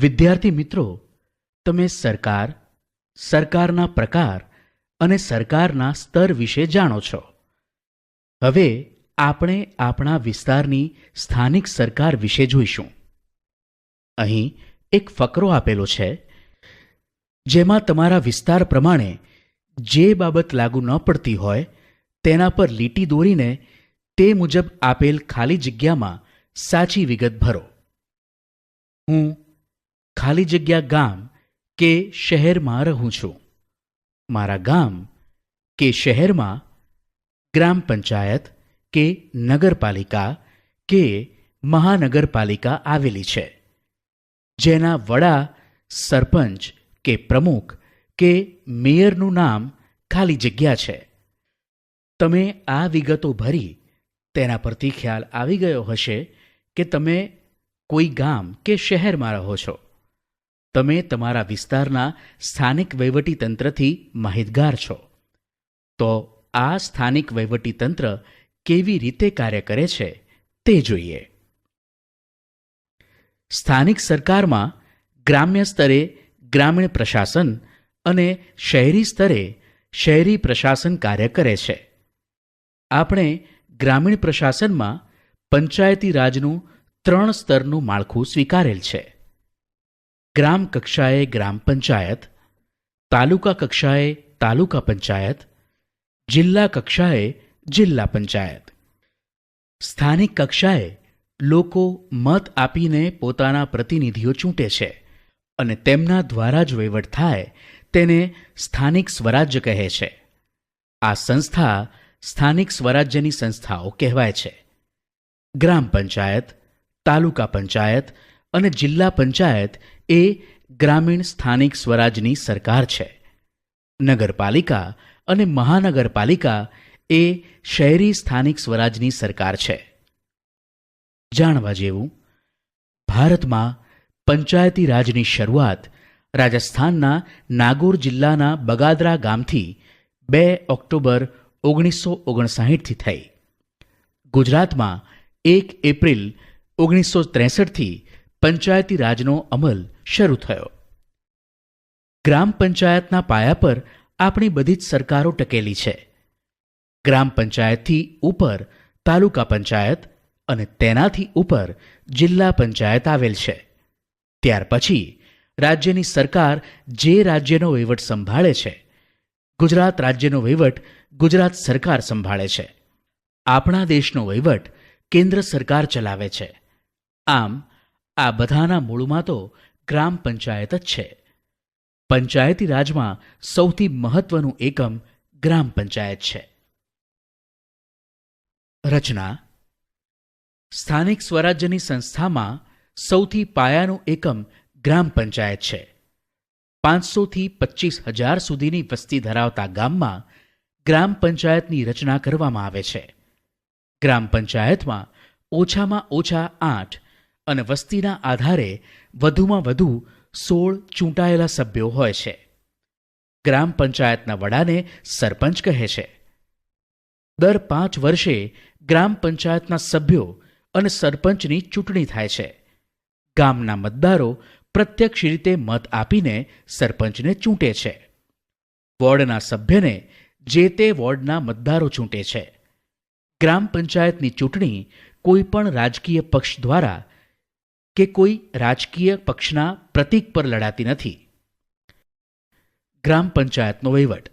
વિદ્યાર્થી મિત્રો, તમે સરકાર, સરકારના પ્રકાર અને સરકારના સ્તર વિશે જાણો છો. હવે આપણે આપણા વિસ્તારની સ્થાનિક સરકાર વિશે જોઈશું. અહીં એક ફકરો આપેલો છે, જેમાં તમારા વિસ્તાર પ્રમાણે જે બાબત લાગુ ન પડતી હોય, તેના પર લીટી દોરીને તે મુજબ આપેલ ખાલી જગ્યામાં સાચી વિગત ભરો. હું ખાલી જગ્યા ગામ કે શહેરમાં રહું છું. મારા ગામ કે શહેરમાં ગ્રામ પંચાયત કે નગરપાલિકા કે મહાનગરપાલિકા આવેલી છે. જેના વડા સરપંચ કે પ્રમુખ કે મેયરનું નામ ખાલી જગ્યા છે. તમે આ વિગતો ભરી તેના પરથી ખ્યાલ આવી ગયો હશે કે તમે કોઈ ગામ કે શહેરમાં રહો છો. તમે તમારા વિસ્તારના સ્થાનિક વહીવટી તંત્રથી માહિતગાર છો. તો આ સ્થાનિક વહીવટી તંત્ર કેવી રીતે કાર્ય કરે છે તે જોઈએ. સ્થાનિક સરકારમાં ગ્રામ્ય સ્તરે ગ્રામીણ પ્રશાસન અને શહેરી સ્તરે શહેરી પ્રશાસન કાર્ય કરે છે. આપણે ગ્રામીણ પ્રશાસનમાં પંચાયતી રાજનું ત્રણ સ્તરનું માળખું સ્વીકારેલ છે. ગ્રામ કક્ષાએ ગ્રામ પંચાયત, તાલુકા કક્ષાએ તાલુકા પંચાયત, જિલ્લા કક્ષાએ જિલ્લા પંચાયત. સ્થાનિક કક્ષાએ લોકો મત આપીને પોતાના પ્રતિનિધિઓ ચૂંટે છે અને તેમના દ્વારા જ વહીવટ થાય તેને સ્થાનિક સ્વરાજ્ય કહે છે. આ સંસ્થા સ્થાનિક સ્વરાજ્યની સંસ્થાઓ કહેવાય છે. ગ્રામ પંચાયત, તાલુકા પંચાયત અને જિલ્લા પંચાયત એ ગ્રામીણ સ્થાનિક સ્વરાજની સરકાર છે. નગરપાલિકા અને મહાનગરપાલિકા એ શહેરી સ્થાનિક સ્વરાજની સરકાર છે. જાણવા જેવું, ભારતમાં પંચાયતી રાજની શરૂઆત રાજસ્થાનના નાગોર જિલ્લાના બગાદરા ગામથી બે ઓક્ટોબર ઓગણીસો ઓગણસાહીઠથી થઈ. ગુજરાતમાં એક એપ્રિલ ઓગણીસો ત્રેસઠથી પંચાયતી રાજનો અમલ શરૂ થયો. ગ્રામ પંચાયતના પાયા પર આપણી બધી જ સરકારો ટકેલી છે. ગ્રામ પંચાયતથી ઉપર તાલુકા પંચાયત અને તેનાથી ઉપર જિલ્લા પંચાયત આવેલ છે. ત્યાર પછી રાજ્યની સરકાર જે રાજ્યનો વહીવટ સંભાળે છે, ગુજરાત રાજ્યનો વહીવટ ગુજરાત સરકાર સંભાળે છે. આપણા દેશનો વહીવટ કેન્દ્ર સરકાર ચલાવે છે. આમ આ બધાના મૂળમાં તો ગ્રામ પંચાયત જ છે. પંચાયતી રાજમાં સૌથી મહત્વનું એકમ ગ્રામ પંચાયત છે. રચના. સ્થાનિક સ્વરાજ્યની સંસ્થામાં સૌથી પાયાનું એકમ ગ્રામ પંચાયત છે. પાંચસોથી પચીસ હજાર સુધીની વસ્તી ધરાવતા ગામમાં ગ્રામ પંચાયતની રચના કરવામાં આવે છે. ગ્રામ પંચાયતમાં ઓછામાં ઓછા આઠ અને વસ્તીના આધારે વધુમાં વધુ સોળ ચૂંટાયેલા સભ્યો હોય છે. ગ્રામ પંચાયતના વડાને સરપંચ કહે છે. દર પાંચ વર્ષે ગ્રામ પંચાયતના સભ્યો અને સરપંચની ચૂંટણી થાય છે. ગામના મતદારો પ્રત્યક્ષ રીતે મત આપીને સરપંચને ચૂંટે છે. વોર્ડના સભ્યને જે તે વોર્ડના મતદારો ચૂંટે છે. ગ્રામ પંચાયતની ચૂંટણી કોઈપણ રાજકીય પક્ષ દ્વારા કે કોઈ રાજકીય પક્ષના પ્રતીક પર લડાતી નથી. ગ્રામ પંચાયતનો વહીવટ.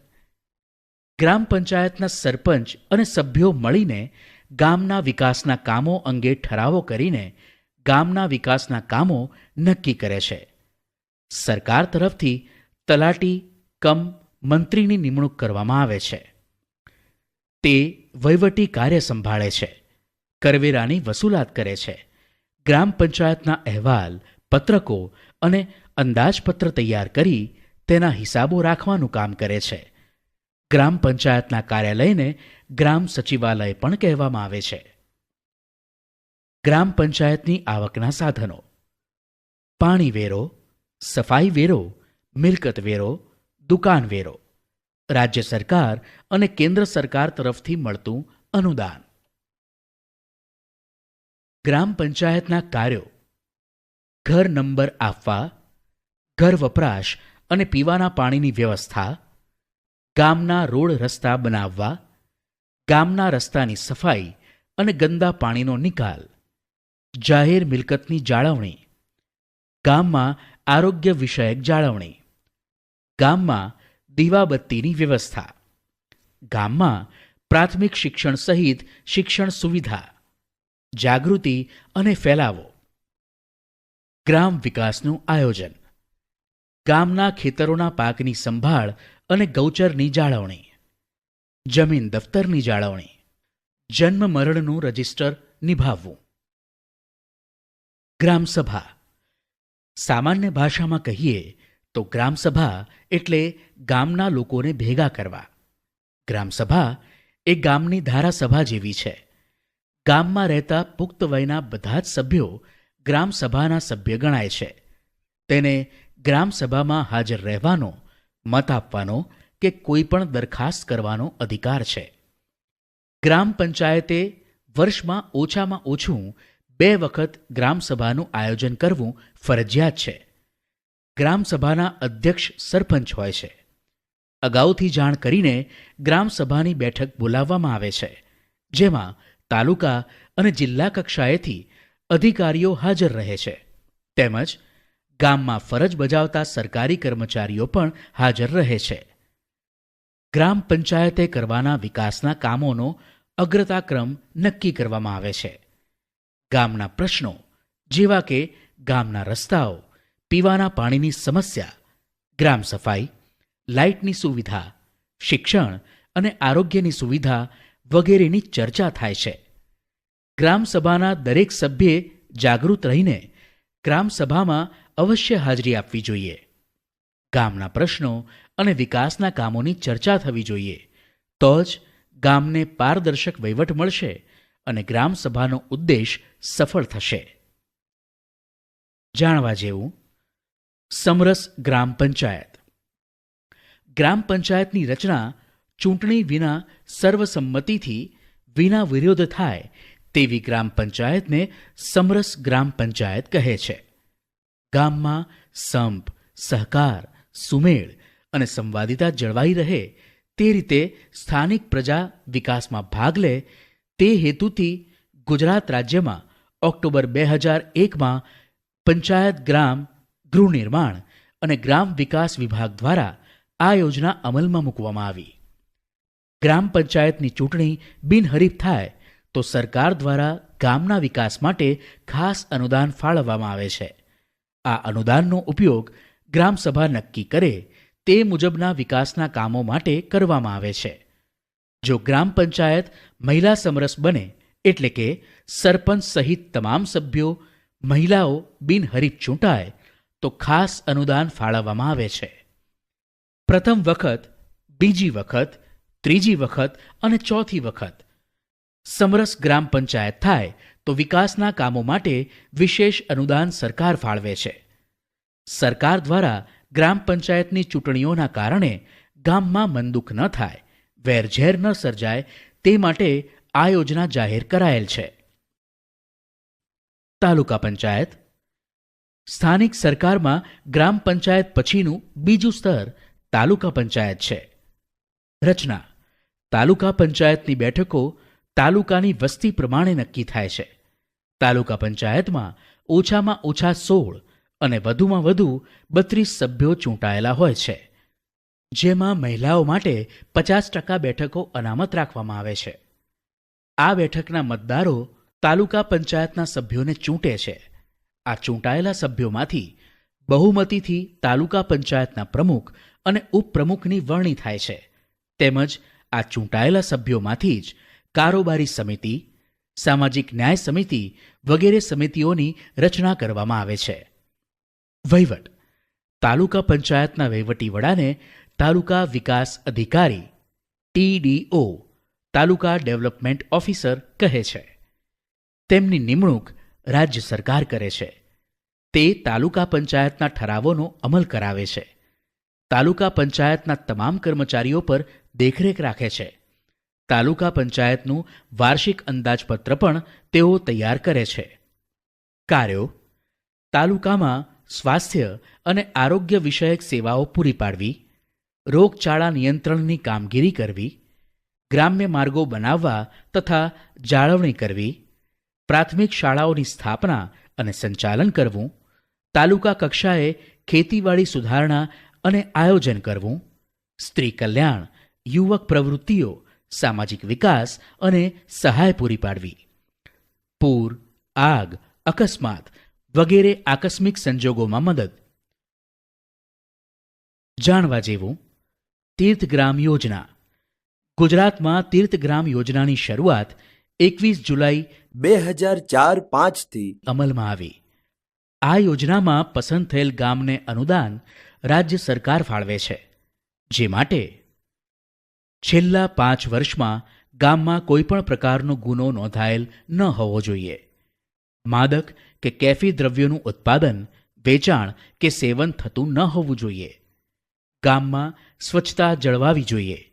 ગ્રામ પંચાયતના સરપંચ અને સભ્યો મળીને ગામના વિકાસના કામો અંગે ઠરાવો કરીને ગામના વિકાસના કામો નક્કી કરે છે. સરકાર તરફથી તલાટી, કમ, મંત્રીની નિમણૂક કરવામાં આવે છે. તે વહીવટી કાર્ય સંભાળે છે. કરવેરાની વસૂલાત કરે છે. ગ્રામ પંચાયતના અહેવાલ, પત્રકો અને અંદાજપત્ર તૈયાર કરી તેના હિસાબો રાખવાનું કામ કરે છે. ગ્રામ પંચાયતના કાર્યાલયને ગ્રામ સચિવાલય પણ કહેવામાં આવે છે. ગ્રામ પંચાયતની આવકના સાધનો. પાણી વેરો, સફાઈ વેરો, મિલકત વેરો, દુકાન વેરો. રાજ્ય સરકાર અને કેન્દ્ર સરકાર તરફથી મળતું અનુદાન. ગ્રામ પંચાયતના કાર્યો. ઘર નંબર આપવા, ઘર વપરાશ અને પીવાના પાણીની વ્યવસ્થા, ગામના રોડ રસ્તા બનાવવા, ગામના રસ્તાની સફાઈ અને ગંદા પાણીનો નિકાલ, જાહેર મિલકતની જાળવણી, ગામમાં આરોગ્ય વિષયક જાળવણી, ગામમાં દીવાબત્તીની વ્યવસ્થા, ગામમાં પ્રાથમિક શિક્ષણ સહિત શિક્ષણ સુવિધા. જાગૃતિ અને ફેલાવો. ગ્રામ વિકાસનું આયોજન. ગામના ખેતરોના પાકની સંભાળ અને ગૌચરની જાળવણી. જમીન દફતરની જાળવણી. જન્મ મરણનું રજિસ્ટર નિભાવવું. ગ્રામસભા. સામાન્ય ભાષામાં કહીએ તો ગ્રામસભા એટલે ગામના લોકોને ભેગા કરવા. ગ્રામસભા એ ગામની ધારાસભા જેવી છે. ગામમાં રહેતા પુખ્ત વયના બધા જ સભ્યો ગ્રામસભાના સભ્ય ગણાય છે. તેને ગ્રામસભામાં હાજર રહેવાનો, મત આપવાનો કે કોઈ પણ દરખાસ્ત કરવાનો અધિકાર છે. ગ્રામ પંચાયતે વર્ષમાં ઓછામાં ઓછું બે વખત ગ્રામસભાનું આયોજન કરવું ફરજિયાત છે. ગ્રામસભાના અધ્યક્ષ સરપંચ હોય છે. અગાઉથી જાણ કરીને ગ્રામસભાની બેઠક બોલાવવામાં આવે છે, જેમાં તાલુકા અને જિલ્લા કક્ષાએથી અધિકારીઓ હાજર રહે છે. તેમજ ગામમાં ફરજ બજાવતા સરકારી કર્મચારીઓ પણ હાજર રહે છે. ગ્રામ પંચાયતે કરવાના વિકાસના કામોનો અગ્રતાક્રમ નક્કી કરવામાં આવે છે. ગામના પ્રશ્નો જેવા કે ગામના રસ્તાઓ, પીવાના પાણીની સમસ્યા, ગ્રામ સફાઈ, લાઇટની સુવિધા, શિક્ષણ અને આરોગ્યની સુવિધા વગેરેની ચર્ચા થાય છે. ગ્રામસભાના દરેક સભ્યે જાગૃત રહીને ગ્રામસભામાં અવશ્ય હાજરી આપવી જોઈએ. ગામના પ્રશ્નો અને વિકાસના કામોની ચર્ચા થવી જોઈએ. તો જ ગામને પારદર્શક વહીવટ મળશે અને ગ્રામસભાનો ઉદ્દેશ સફળ થશે. જાણવા જેવું, સમરસ ગ્રામ પંચાયત. ગ્રામ પંચાયતની રચના ચૂંટણી વિના સર્વસંમતિથી વિના વિરોધ થાય તેવી ગ્રામ પંચાયતને સમરસ ગ્રામ પંચાયત કહે છે. ગામમાં સંપ, સહકાર, સુમેળ અને સંવાદિતા જળવાઈ રહે તે રીતે સ્થાનિક પ્રજા વિકાસમાં ભાગ લે તે હેતુથી ગુજરાત રાજ્યમાં ઓક્ટોબર બે હજાર એકમાં પંચાયત ગ્રામ ગૃહ નિર્માણ અને ગ્રામ વિકાસ વિભાગ દ્વારા આ યોજના અમલમાં મૂકવામાં આવી. ગ્રામ પંચાયતની ચૂંટણી બિનહરીફ થાય, તો સરકાર દ્વારા ગામના વિકાસ માટે ખાસ અનુદાન ફાળવવામાં આવે છે. આ અનુદાનનો ઉપયોગ ગ્રામસભા નક્કી કરે તે મુજબના વિકાસના કામો માટે કરવામાં આવે છે. જો ગ્રામ પંચાયત મહિલા સમરસ બને, એટલે કે સરપંચ સહિત તમામ સભ્યો મહિલાઓ બિનહરીફ ચૂંટાય, તો ખાસ અનુદાન ફાળવવામાં આવે છે. પ્રથમ વખત, બીજી વખત ત્રીજી વખત અને ચોથી વખત. સમરસ ગ્રામ પંચાયત થાય તો વિકાસના કામો માટે વિશેષ અનુદાન સરકાર ફાળવે છે. સરકાર દ્વારા ગ્રામ પંચાયતની ચૂંટણીઓના કારણે ગામમાં મનદુખ ન થાય, વેરઝેર ન સર્જાય તે માટે આ યોજના જાહેર કરાયેલ છે. તાલુકા પંચાયત. સ્થાનિક સરકારમાં ગ્રામ પંચાયત પછીનું બીજું સ્તર તાલુકા પંચાયત છે. રચના. તાલુકા પંચાયતની બેઠકો તાલુકાની વસ્તી પ્રમાણે નક્કી થાય છે. તાલુકા પંચાયતમાં ઓછામાં ઓછા સોળ અને વધુમાં વધુ બત્રીસ સભ્યો ચૂંટાયેલા હોય છે. જેમાં મહિલાઓ માટે પચાસ ટકા બેઠકો અનામત રાખવામાં આવે છે. આ બેઠકના મતદારો તાલુકા પંચાયતના સભ્યોને ચૂંટે છે. આ ચૂંટાયેલા સભ્યોમાંથી બહુમતીથી તાલુકા પંચાયતના પ્રમુખ અને ઉપપ્રમુખની વરણી થાય છે. તેમજ આ ચૂંટાયેલા સભ્યોમાંથી જ કારોબારી સમિતિ, સામાજિક ન્યાય સમિતિ વગેરે સમિતિઓની રચના કરવામાં આવે છે. વહીવટ. તાલુકા પંચાયતના વહીવટી વડાને તાલુકા વિકાસ અધિકારી, ટીડીઓ, તાલુકા ડેવલપમેન્ટ ઓફિસર કહે છે. તેમની નિમણૂક રાજ્ય સરકાર કરે છે. તે તાલુકા પંચાયતના ઠરાવોનો અમલ કરાવે છે. તાલુકા પંચાયતના તમામ કર્મચારીઓ પર દેખરેખ રાખે છે. તાલુકા પંચાયતનું વાર્ષિક અંદાજપત્ર પણ તેઓ તૈયાર કરે છે. કાર્યો. તાલુકામાં સ્વાસ્થ્ય અને આરોગ્ય વિષયક સેવાઓ પૂરી પાડવી. રોગચાળા નિયંત્રણની કામગીરી કરવી. ગ્રામ્ય માર્ગો બનાવવા તથા જાળવણી કરવી. પ્રાથમિક શાળાઓની સ્થાપના અને સંચાલન કરવું. તાલુકા કક્ષાએ ખેતીવાડી સુધારણા અને આયોજન કરવું. સ્ત્રી કલ્યાણ યુવક પ્રવૃત્તિઓ, સામાજિક વિકાસ અને સહાય પૂરી પાડવી. પૂર, આગ, અકસ્માત વગેરે આકસ્મિક સંજોગોમાં મદદ. જાણવા જેવું, તીર્થગ્રામ યોજના. ગુજરાતમાં તીર્થગ્રામ યોજનાની શરૂઆત એકવીસ જુલાઈ બે હજાર ચાર પાંચથી અમલમાં આવી. આ યોજનામાં પસંદ થયેલ ગામને અનુદાન રાજ્ય સરકાર ફાળવે છે, જે માટે છેલ્લા પાંચ વર્ષમાં ગામમાં કોઈપણ પ્રકારનો ગુનો નોંધાયેલ ન હોવો જોઈએ. માદક કે કેફી દ્રવ્યોનું ઉત્પાદન, વેચાણ કે સેવન થતું ન હોવું જોઈએ. ગામમાં સ્વચ્છતા જળવાવી જોઈએ.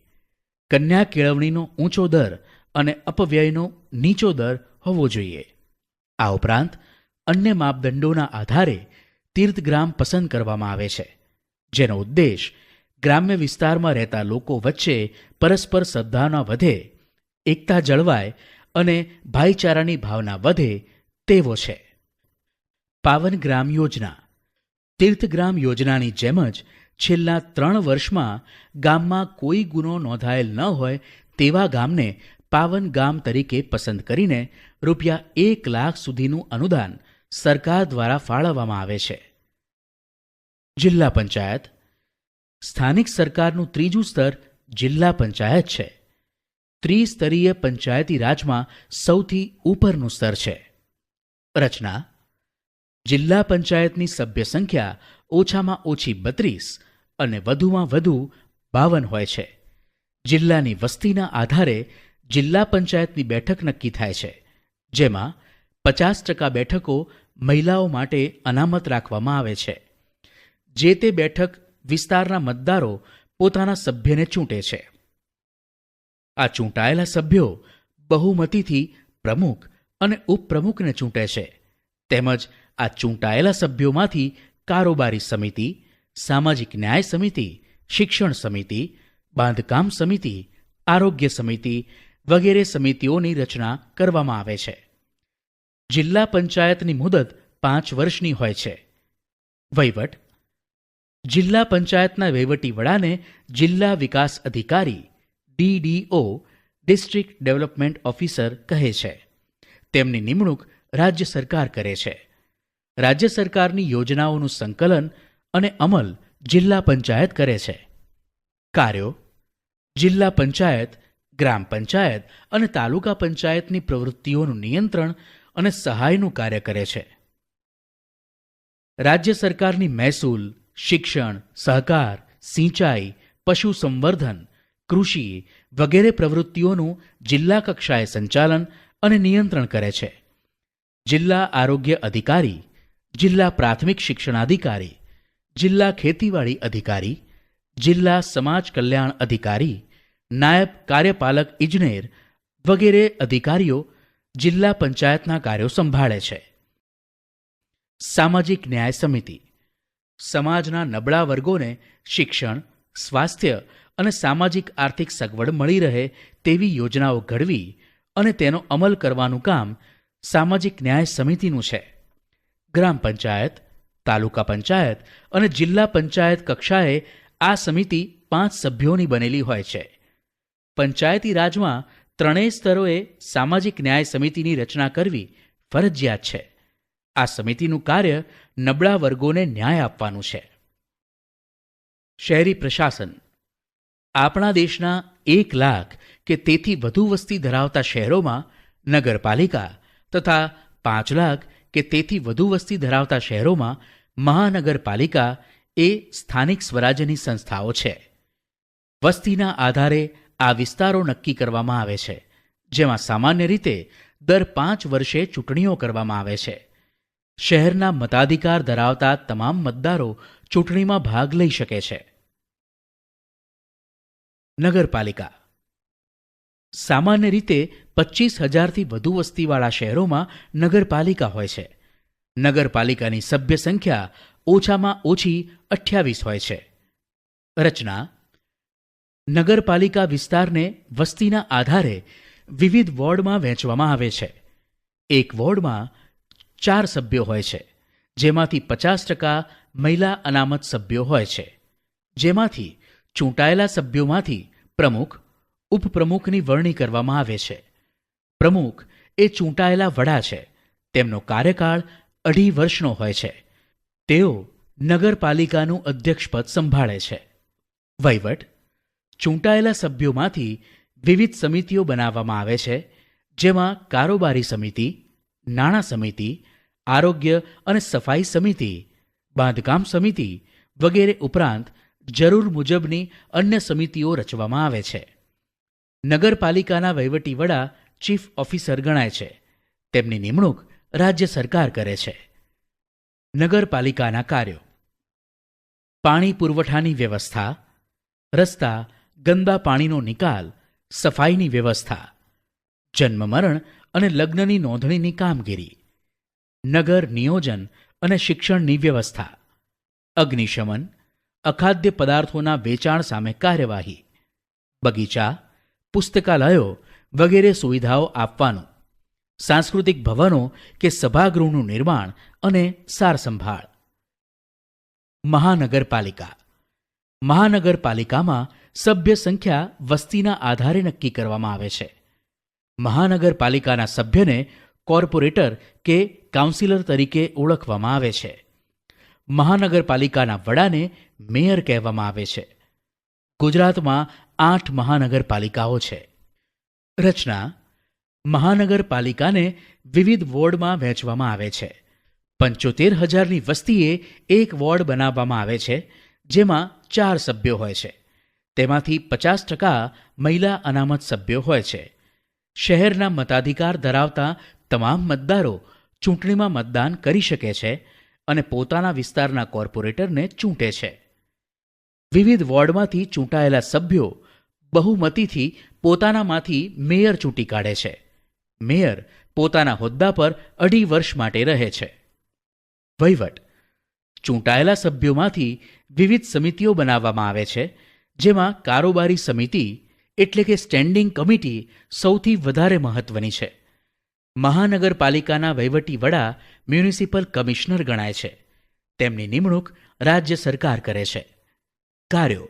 કન્યા કેળવણીનો ઊંચો દર અને અપવ્યયનો નીચો દર હોવો જોઈએ. આ ઉપરાંત, અન્ય માપદંડોના આધારે તીર્થગ્રામ પસંદ કરવામાં આવે છે, જેનો ઉદ્દેશ ગ્રામ્ય વિસ્તારમાં રહેતા લોકો વચ્ચે પરસ્પર સદ્ભાવના વધે, એકતા જળવાય અને ભાઈચારાની ભાવના વધે તેવો છે. પાવન ગ્રામ યોજના. તીર્થગ્રામ યોજનાની જેમ જ છેલ્લા ત્રણ વર્ષમાં ગામમાં કોઈ ગુનો નોંધાયેલ ન હોય તેવા ગામને પાવન ગામ તરીકે પસંદ કરીને રૂપિયા એક લાખ સુધીનું અનુદાન સરકાર દ્વારા ફાળવવામાં આવે છે. જિલ્લા પંચાયત સ્થાનિક સરકારનું ત્રીજું સ્તર જિલ્લા પંચાયત છે. ત્રિસ્તરીય પંચાયતી રાજમાં સૌથી ઉપરનું સ્તર છે. રચના. જિલ્લા પંચાયતની સભ્ય સંખ્યા ઓછામાં ઓછી બત્રીસ અને વધુમાં વધુ બાવન હોય છે. જિલ્લાની વસ્તીના આધારે જિલ્લા પંચાયતની બેઠક નક્કી થાય છે, જેમાં પચાસ ટકા બેઠકો મહિલાઓ માટે અનામત રાખવામાં આવે છે. જે તે બેઠક વિસ્તારના મતદારો પોતાના સભ્યને ચૂંટે છે. આ ચૂંટાયેલા સભ્યો બહુમતીથી પ્રમુખ અને ઉપપ્રમુખને ચૂંટે છે. તેમજ આ ચૂંટાયેલા સભ્યોમાંથી કારોબારી સમિતિ, સામાજિક ન્યાય સમિતિ, શિક્ષણ સમિતિ, બાંધકામ સમિતિ, આરોગ્ય સમિતિ વગેરે સમિતિઓની રચના કરવામાં આવે છે. જિલ્લા પંચાયતની મુદત પાંચ વર્ષની હોય છે. વહીવટ જિલ્લા પંચાયતના વહીવટી વડાને જિલ્લા વિકાસ અધિકારી ડીડીઓ ડિસ્ટ્રિક્ટ ડેવલપમેન્ટ ઓફિસર કહે છે. તેમની નિમણૂક રાજ્ય સરકાર કરે છે. રાજ્ય સરકારની યોજનાઓનું સંકલન અને અમલ જિલ્લા પંચાયત કરે છે. કાર્યો, જિલ્લા પંચાયત, ગ્રામ પંચાયત અને તાલુકા પંચાયતની પ્રવૃત્તિઓનું નિયંત્રણ અને સહાયનું કાર્ય કરે છે. રાજ્ય સરકારની મહેસૂલ શિક્ષણ, સહકાર, સિંચાઈ પશુ સંવર્ધન કૃષિ વગેરે પ્રવૃત્તિઓનું જિલ્લા કક્ષાએ સંચાલન અને નિયંત્રણ કરે છે. જિલ્લા આરોગ્ય અધિકારી, જિલ્લા પ્રાથમિક શિક્ષણાધિકારી, જિલ્લા ખેતીવાડી અધિકારી, જિલ્લા સમાજ કલ્યાણ અધિકારી, નાયબ કાર્યપાલક ઇજનેર વગેરે અધિકારીઓ જિલ્લા પંચાયતના કાર્યો સંભાળે છે. સામાજિક ન્યાય સમિતિ સમાજના નબળા વર્ગોને શિક્ષણ, સ્વાસ્થ્ય અને સામાજિક આર્થિક સગવડ મળી રહે તેવી યોજનાઓ ઘડવી અને તેનો અમલ કરવાનું કામ સામાજિક ન્યાય સમિતિનું છે. ગ્રામ પંચાયત, તાલુકા પંચાયત અને જિલ્લા પંચાયત કક્ષાએ આ સમિતિ પાંચ સભ્યોની બનેલી હોય છે. પંચાયતી રાજમાં ત્રણેય સ્તરોએ સામાજિક ન્યાય સમિતિની રચના કરવી ફરજિયાત છે. આ સમિતિનું કાર્ય નબળા વર્ગોને ન્યાય આપવાનું છે. શહેરી પ્રશાસન. આપણા દેશના એક લાખ કે તેથી વધુ વસ્તી ધરાવતા શહેરોમાં નગરપાલિકા તથા પાંચ લાખ કે તેથી વધુ વસ્તી ધરાવતા શહેરોમાં મહાનગરપાલિકા એ સ્થાનિક સ્વરાજ્યની સંસ્થાઓ છે. વસ્તીના આધારે આ વિસ્તારો નક્કી કરવામાં આવે છે, જેમાં સામાન્ય રીતે દર પાંચ વર્ષે ચૂંટણીઓ કરવામાં આવે છે. શહેરના મતાધિકાર ધરાવતા તમામ મતદારો ચૂંટણીમાં ભાગ લઈ શકે છે. નગરપાલિકા. સામાન્ય રીતે પચીસ હજારથી વધુ વસ્તીવાળા શહેરોમાં નગરપાલિકા હોય છે. નગરપાલિકાની સભ્ય સંખ્યા ઓછામાં ઓછી અઠ્યાવીસ હોય છે. રચના. નગરપાલિકા વિસ્તારને વસ્તીના આધારે વિવિધ વોર્ડમાં વહેંચવામાં આવે છે. એક વોર્ડમાં ચાર સભ્યો હોય છે, જેમાંથી પચાસ ટકા મહિલા અનામત સભ્યો હોય છે. જેમાંથી ચૂંટાયેલા સભ્યોમાંથી પ્રમુખ, ઉપપ્રમુખની વરણી કરવામાં આવે છે. પ્રમુખ એ ચૂંટાયેલા વડા છે, તેમનો કાર્યકાળ અઢી વર્ષનો હોય છે. તેઓ નગરપાલિકાનું અધ્યક્ષપદ સંભાળે છે. વહીવટ, ચૂંટાયેલા સભ્યોમાંથી વિવિધ સમિતિઓ બનાવવામાં આવે છે, જેમાં કારોબારી સમિતિ, નાણાં સમિતિ આરોગ્ય અને સફાઈ સમિતિ, બાંધકામ સમિતિ વગેરે ઉપરાંત જરૂર મુજબની અન્ય સમિતિઓ રચવામાં આવે છે. નગરપાલિકાના વહીવટી વડા ચીફ ઓફિસર ગણાય છે. તેમની નિમણૂક રાજ્ય સરકાર કરે છે. નગરપાલિકાના કાર્યો. પાણી પુરવઠાની વ્યવસ્થા, રસ્તા, ગંદા પાણીનો નિકાલ, સફાઈની વ્યવસ્થા, જન્મ મરણ અને લગ્નની નોંધણીની કામગીરી. નગર નિયોજન અને શિક્ષણની વ્યવસ્થા. અગ્નિશમન, અખાદ્ય પદાર્થોના વેચાણ સામે કાર્યવાહી. બગીચા, પુસ્તકાલયો વગેરે સુવિધાઓ આપવાનું. સાંસ્કૃતિક ભવનો કે સભાગૃહનું નિર્માણ અને સારસંભાળ. મહાનગરપાલિકા. મહાનગરપાલિકામાં સભ્ય સંખ્યા વસ્તીના આધારે નક્કી કરવામાં આવે છે. મહાનગરપાલિકાના સભ્યને કોર્પોરેટર કે કાઉન્સિલર તરીકે ઓળખવામાં આવે છે. મહાનગરપાલિકાના વડાને મેયર કહેવામાં આવે છે. ગુજરાતમાં આઠ મહાનગરપાલિકાઓ છે. રચના, મહાનગરપાલિકાને વિવિધ વોર્ડમાં વહેંચવામાં આવે છે. પંચોતેર હજારની વસ્તીએ એક વોર્ડ બનાવવામાં આવે છે, જેમાં ચાર સભ્યો હોય છે. તેમાંથી પચાસ ટકા મહિલા અનામત સભ્યો હોય છે. શહેરના મતાધિકાર ધરાવતા તમામ મતદારો ચૂંટણીમાં મતદાન કરી શકે છે અને પોતાના વિસ્તારના કોર્પોરેટરને ચૂંટે છે. વિવિધ વોર્ડમાંથી ચૂંટાયેલા સભ્યો બહુમતીથી પોતાનામાંથી મેયર ચૂંટી કાઢે છે. મેયર પોતાના હોદ્દા પર અઢી વર્ષ માટે રહે છે. વહીવટ. ચૂંટાયેલા સભ્યોમાંથી વિવિધ સમિતિઓ બનાવવામાં આવે છે, જેમાં કારોબારી સમિતિ એટલે કે સ્ટેન્ડિંગ કમિટી સૌથી વધારે મહત્વની છે. મહાનગરપાલિકાના વહીવટી વડા મ્યુનિસિપલ કમિશનર ગણાય છે. તેમની નિમણૂક રાજ્ય સરકાર કરે છે. કાર્યો.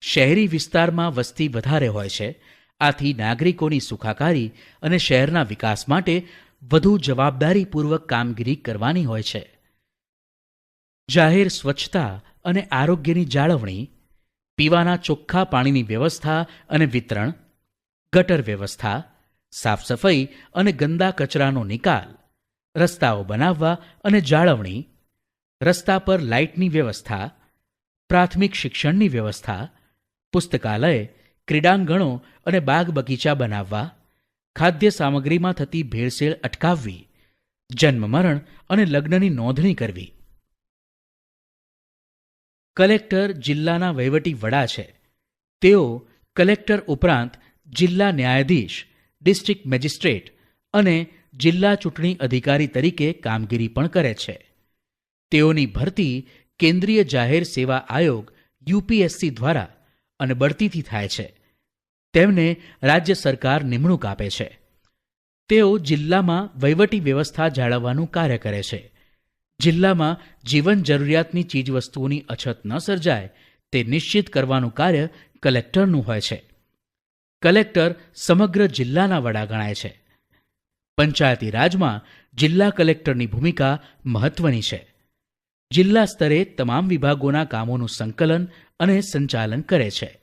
શહેરી વિસ્તારમાં વસ્તી વધારે હોય છે. આથી નાગરિકોની સુખાકારી અને શહેરના વિકાસ માટે વધુ જવાબદારીપૂર્વક કામગીરી કરવાની હોય છે. જાહેર સ્વચ્છતા અને આરોગ્યની જાળવણી. પીવાના ચોખ્ખા પાણીની વ્યવસ્થા અને વિતરણ. ગટર વ્યવસ્થા. સાફ સફાઈ અને ગંદા કચરાનો નિકાલ, રસ્તાઓ બનાવવા અને જાળવણી, રસ્તા પર લાઇટની વ્યવસ્થા, પ્રાથમિક શિક્ષણની વ્યવસ્થા, પુસ્તકાલય, ક્રીડાંગણો અને બાગ બગીચા બનાવવા, ખાદ્ય સામગ્રીમાં થતી ભેળસેળ અટકાવવી, જન્મ મરણ અને લગ્નની નોંધણી કરવી. કલેક્ટર જિલ્લાના વહીવટી વડા છે. તેઓ કલેક્ટર ઉપરાંત જિલ્લા ન્યાયાધીશ ડિસ્ટ્રિક્ટ મેજિસ્ટ્રેટ અને જિલ્લા ચૂંટણી અધિકારી તરીકે કામગીરી પણ કરે છે. તેઓની ભરતી કેન્દ્રીય જાહેર સેવા આયોગ યુપીએસસી દ્વારા અને બઢતીથી થાય છે. તેમને રાજ્ય સરકાર નિમણૂક આપે છે. તેઓ જિલ્લામાં વહીવટી વ્યવસ્થા જાળવવાનું કાર્ય કરે છે. જિલ્લામાં જીવન જરૂરિયાતની ચીજવસ્તુઓની અછત ન સર્જાય તે નિશ્ચિત કરવાનું કાર્ય કલેક્ટરનું હોય છે. કલેક્ટર સમગ્ર જિલ્લાના વડા ગણાય છે. પંચાયતી રાજમાં જિલ્લા કલેક્ટરની ભૂમિકા મહત્વની છે. જિલ્લા સ્તરે તમામ વિભાગોના કામોનું સંકલન અને સંચાલન કરે છે.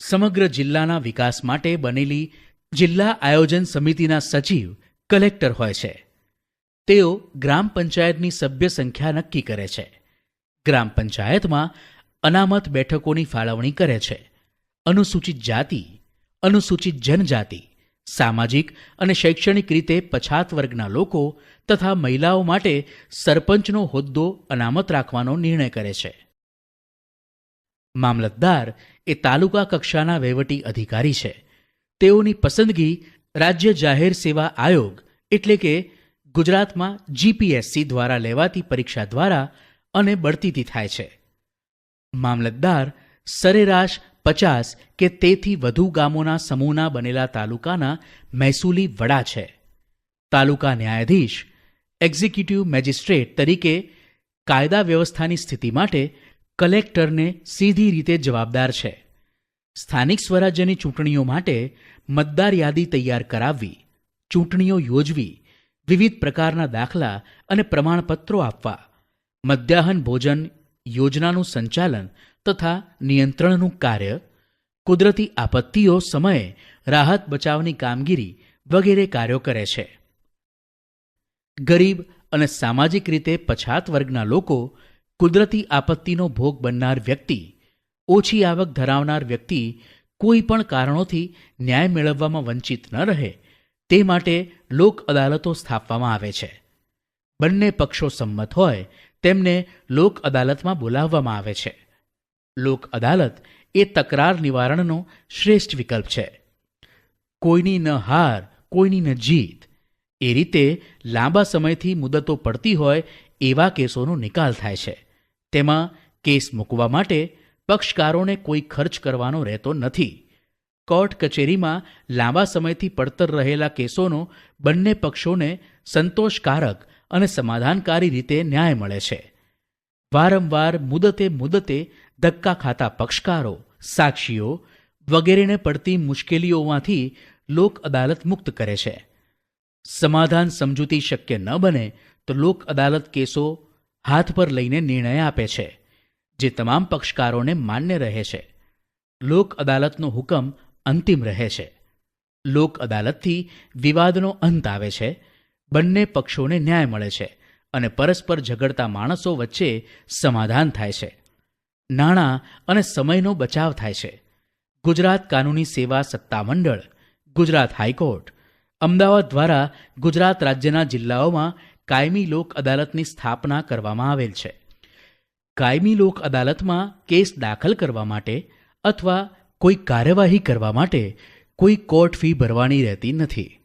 સમગ્ર જિલ્લાના વિકાસ માટે બનેલી જિલ્લા આયોજન સમિતિના સચિવ કલેક્ટર હોય છે. તેઓ ગ્રામ પંચાયતની સભ્ય સંખ્યા નક્કી કરે છે. ગ્રામ પંચાયતમાં અનામત બેઠકોની ફાળવણી કરે છે. અનુસૂચિત જાતિ, અનુસૂચિત જનજાતિ, સામાજિક અને શૈક્ષણિક રીતે પછાત વર્ગના લોકો તથા મહિલાઓ માટે સરપંચનો હોદ્દો અનામત રાખવાનો નિર્ણય કરે છે. મામલતદાર એ તાલુકા કક્ષાના વહીવટી અધિકારી છે. તેઓની પસંદગી રાજ્ય જાહેર સેવા આયોગ એટલે કે ગુજરાતમાં જીપીએસસી દ્વારા લેવાતી પરીક્ષા દ્વારા અને બઢતીથી થાય છે. મામલતદાર સરેરાશ પચાસ કે તેથી વધુ ગામોના સમૂહના બનેલા તાલુકાના મહેસૂલી વડા છે. તાલુકા ન્યાયાધીશ, એક્ઝિક્યુટિવ મેજિસ્ટ્રેટ તરીકે કાયદા વ્યવસ્થાની સ્થિતિ માટે કલેક્ટરને સીધી રીતે જવાબદાર છે. સ્થાનિક સ્વરાજ્યની ચૂંટણીઓ માટે મતદાર યાદી તૈયાર કરાવવી, ચૂંટણીઓ યોજવી, વિવિધ પ્રકારના દાખલા અને પ્રમાણપત્રો આપવા, મધ્યાહન ભોજન યોજનાનું સંચાલન તથા નિયંત્રણનું કાર્ય, કુદરતી આપત્તિઓ સમયે રાહત બચાવની કામગીરી વગેરે કાર્યો કરે છે. ગરીબ અને સામાજિક રીતે પછાત વર્ગના લોકો કુદરતી આપત્તિનો ભોગ બનનાર વ્યક્તિ, ઓછી આવક ધરાવનાર વ્યક્તિ કોઈ પણ કારણોથી ન્યાય મેળવવામાં વંચિત ન રહે, તે માટે લોક અદાલતો સ્થાપવામાં આવે છે. બંને પક્ષો સંમત હોય તેમને લોક અદાલતમાં બોલાવવામાં આવે છે. લોક અદાલત એ તકરાર નિવારણનો શ્રેષ્ઠ વિકલ્પ છે. કોઈની ન હાર, કોઈની ન જીત. એ રીતે લાંબા સમયથી મુદતો પડતી હોય એવા કેસોનો નિકાલ થાય છે. તેમાં કેસ મૂકવા માટે પક્ષકારોને કોઈ ખર્ચ કરવાનો રહેતો નથી. કોર્ટ કચેરીમાં લાંબા સમયથી પડતર રહેલા કેસોનો બંને પક્ષોને સંતોષકારક અને સમાધાનકારી રીતે ન્યાય મળે છે. વારંવાર મુદતે મુદતે ધક્કા ખાતા પક્ષકારો, સાક્ષીઓ વગેરેને પડતી મુશ્કેલીઓમાંથી લોક અદાલત મુક્ત કરે છે. સમાધાન સમજૂતી શક્ય ન બને તો લોક અદાલત કેસો હાથ પર લઈને નિર્ણય આપે છે, જે તમામ પક્ષકારોને માન્ય રહે છે. લોક અદાલતનો હુકમ અંતિમ રહે છે. લોક અદાલતથી વિવાદનો અંત આવે છે. બંને પક્ષોને ન્યાય મળે છે. અને પરસ્પર ઝઘડતા માણસો વચ્ચે સમાધાન થાય છે. નાણાં અને સમયનો બચાવ થાય છે. ગુજરાત કાનૂની સેવા સત્તામંડળ, ગુજરાત હાઈકોર્ટ, અમદાવાદ દ્વારા ગુજરાત રાજ્યના જિલ્લાઓમાં કાયમી લોક અદાલતની સ્થાપના કરવામાં આવેલ છે. કાયમી લોક અદાલતમાં કેસ દાખલ કરવા માટે અથવા કોઈ કાર્યવાહી કરવા માટે કોઈ કોર્ટ ફી ભરવાની રહેતી નથી.